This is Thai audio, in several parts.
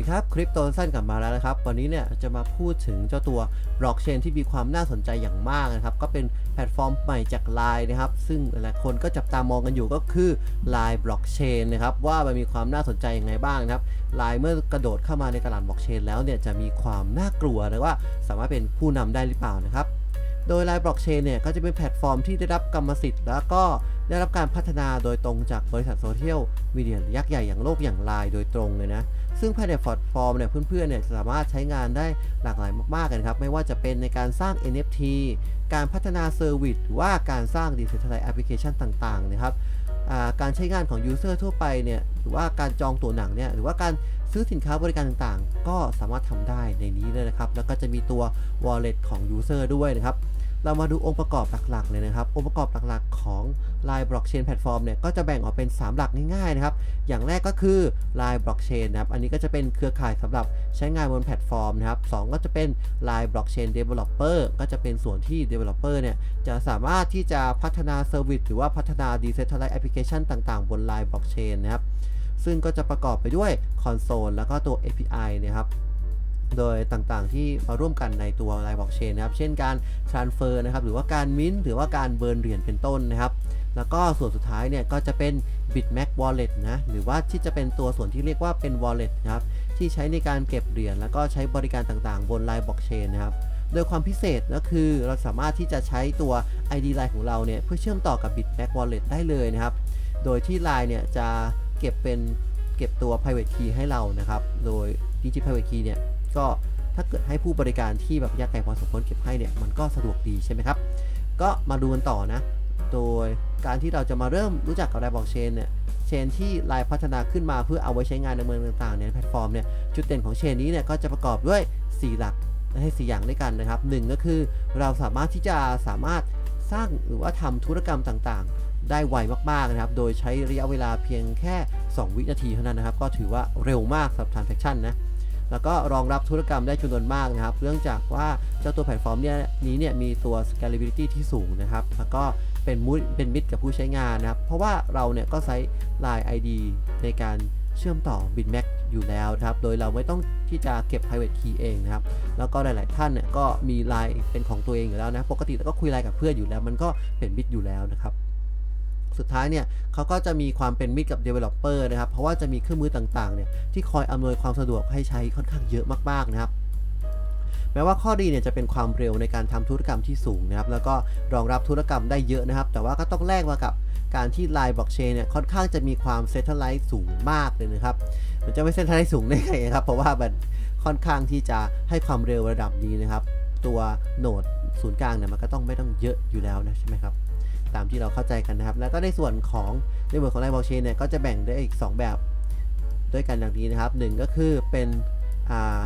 ดีครับคริปโตสั้นกลับมาแล้วนะครับ วันนี้เนี่ยจะมาพูดถึงเจ้าตัวบล็อกเชนที่มีความน่าสนใจอย่างมากนะครับ ก็เป็นแพลตฟอร์มใหม่จาก Line นะครับ ซึ่งหลายคนก็จับตามองกันอยู่ก็คือ Line บล็อกเชนนะครับ ว่ามันมีความน่าสนใจยังไงบ้างนะครับ Line เมื่อกระโดดเข้ามาในตลาดบล็อกเชนแล้วเนี่ยจะมีความน่ากลัวหรือว่าสามารถเป็นผู้นำได้หรือเปล่านะครับ โดยไลน์บล็อกเชนเนี่ยก็จะเป็นแพลตฟอร์มที่ได้รับกรรมสิทธิ์ แล้วก็ได้รับการพัฒนาโดยตรงจากบริษัทโซเชียลมีเดียยักษ์ใหญ่อย่างโลกอย่างไลน์โดยตรงเลยนะ ซึ่งภายในแพลตฟอร์มเนี่ยเพื่อนๆเนี่ยสามารถใช้งานได้หลากหลายมากๆกันครับ ไม่ว่าจะเป็นในการสร้าง NFT การพัฒนาเซอร์วิสหรือว่าการสร้าง Decentralized Application ต่างๆนะครับ การใช้งานของยูเซอร์ทั่วไปเนี่ยหรือว่าการจองตั๋วหนังเนี่ยหรือว่าการซื้อสินค้าบริการต่างๆ ก็สามารถทำได้ในนี้เลยนะครับ แล้วก็จะมีตัว Wallet ของยูเซอร์ด้วยนะครับ เรามาดูองค์ประกอบหลักๆเลยนะครับ องค์ประกอบหลักๆ ของ Line Blockchain Platform เนี่ยก็จะแบ่งออกเป็น 3 หลักง่ายๆนะครับ อย่างแรกก็คือ Line Blockchain นะครับ อันนี้ก็จะเป็นเครือข่ายสำหรับใช้งานบนแพลตฟอร์มนะครับสองก็จะเป็น Line Blockchain Developer ก็จะเป็นส่วนที่ Developer เนี่ยจะสามารถที่จะพัฒนา Service หรือว่าพัฒนา Decentralized Application ต่างๆ บน Line Blockchain นะครับ ซึ่งก็จะประกอบไปด้วยคอนโซลแล้วก็ตัว API นะครับ โดยต่างๆ ที่มาร่วมกันในตัว Line Blockchain นะครับ เช่นการ transfer นะครับ หรือว่าการ mint หรือว่าการเบิร์นเหรียญเป็นต้นนะครับ แล้วก็ส่วนสุดท้ายเนี่ยก็จะเป็น Bitmax Wallet นะ หรือว่าที่จะเป็นตัวส่วนที่เรียกว่าเป็น Wallet นะครับ ที่ใช้ในการเก็บเหรียญแล้วก็ใช้บริการต่างๆ บน Line Blockchain นะครับโดยความพิเศษก็คือเราสามารถที่จะใช้ตัว ID Line ของเราเนี่ยเพื่อเชื่อมต่อกับ Bitmax Wallet ได้เลยนะครับ โดยที่ Line เนี่ยจะเก็บเป็นเก็บตัว private key ให้เรานะครับ โดย Digit Private Key เนี่ย ก็ถ้าเกิดให้ผู้บริการที่แบบยากไกลพอสมควรเก็บให้เนี่ยมันก็สะดวกดีใช่ไหมครับ ก็มาดูกันต่อนะ โดยการที่เราจะมาเริ่มรู้จักกับไลน์บล็อกเชนเนี่ยเชนที่ไลน์พัฒนาขึ้นมาเพื่อเอาไว้ใช้งานในเมืองต่างๆในแพลตฟอร์มเนี่ยจุดเด่นของเชนนี้เนี่ยก็จะประกอบด้วย 4 หลักให้4อย่างด้วยกันนะครับหนึ่งก็คือเราสามารถที่จะสามารถสร้างหรือว่าทำธุรกรรมต่างๆ ได้ไวมากๆนะครับ โดยใช้ระยะเวลาเพียงแค่ 2 วินาทีเท่านั้นนะครับ ก็ถือว่าเร็วมากสำหรับ transaction นะ แล้วก็รองรับธุรกรรมได้จำนวนมากนะครับ เนื่องจากว่าเจ้าตัวแพลตฟอร์มเนี่ยนี้เนี่ยมีตัว scalability ที่สูงนะครับ แล้วก็เป็นมุดเป็นมิตรกับผู้ใช้งานนะครับ เพราะว่าเราเนี่ยก็ใช้ Line ID ในการเชื่อมต่อ Bitmax อยู่แล้วครับ โดยเราไม่ต้องที่จะเก็บ private key เองนะครับ แล้วก็หลาย ๆ ท่านเนี่ยก็มี Line เป็นของตัวเองอยู่แล้วนะ ปกติเราก็คุย Line กับเพื่อนอยู่แล้ว มันก็เป็นมิตรอยู่แล้วนะครับ สุดท้ายเนี่ยเขาก็จะมีความเป็นมิตรกับ Developer นะครับ เพราะว่าจะมีเครื่องมือต่างๆเนี่ยที่คอยอำนวยความสะดวกให้ใช้ค่อนข้างเยอะมากๆนะครับแม้ว่าข้อดีเนี่ยจะเป็นความเร็วในการทำธุรกรรมที่สูงนะครับแล้วก็รองรับธุรกรรมได้เยอะนะครับ แต่ว่าก็ต้องแลกมากับการที่ Line Blockchain เนี่ยค่อนข้างจะมีความเซ n ท r a ไลซ์สูงมากเลยนะครับมันจะไม่เซ n ท r a ไลซ์สูงได้ไงครับ เพราะว่ามันค่อนข้างที่จะให้ความเร็วระดับนี้นะครับ ตัวโหนดศูนย์กลางเนี่ยมันก็ต้องไม่ต้องเยอะอยู่แล้วนะใช่ไหมครับ ตามที่เราเข้าใจกันนะครับ แล้วก็ในส่วนของในส่วนของ Line Blockchain เนี่ยก็จะแบ่งได้อีก 2 แบบด้วยกันดังนี้นะครับหนึ่งก็คือเป็นอ่า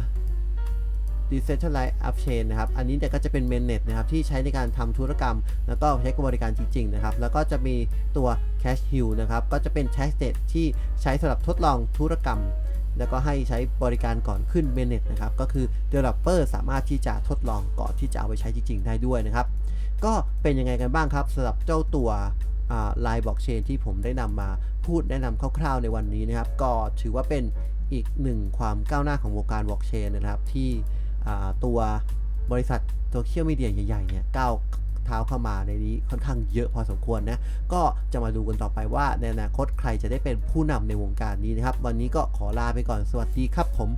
Decentralized Up Chain นะครับ อันนี้เนี่ยก็จะเป็น Mainnet นะครับ ที่ใช้ในการทำธุรกรรม แล้วก็ใช้กับบริการจริง ๆ นะครับ แล้วก็จะมีตัว Cash Hill นะครับ ก็จะเป็น Cash State ที่ใช้สำหรับทดลองธุรกรรม แล้วก็ให้ใช้บริการก่อนขึ้น Mainnet นะครับ ก็คือ Developer สามารถที่จะทดลองก่อนที่จะเอาไปใช้จริง ๆ ได้ด้วยนะครับ ก็เป็นยังไงกันบ้างครับสำหรับเจ้าตัวลน์บล็อกเชนที่ผมได้นำมาพูดแนะนำคร่าวๆในวันนี้นะครับ ก็ถือว่าเป็นอีกหนึ่งความก้าวหน้าของวงการบล็อกเชนนะครับ ที่ตัวบริษัทโซเชียลมีเดียใหญ่ๆเนี่ยก้าวเท้าเข้ามาในนี้ค่อนข้างเยอะพอสมควรนะ ก็จะมาดูกันต่อไปว่าในอนาคตใครจะได้เป็นผู้นำในวงการนี้นะครับ วันนี้ก็ขอลาไปก่อนสวัสดีครับผม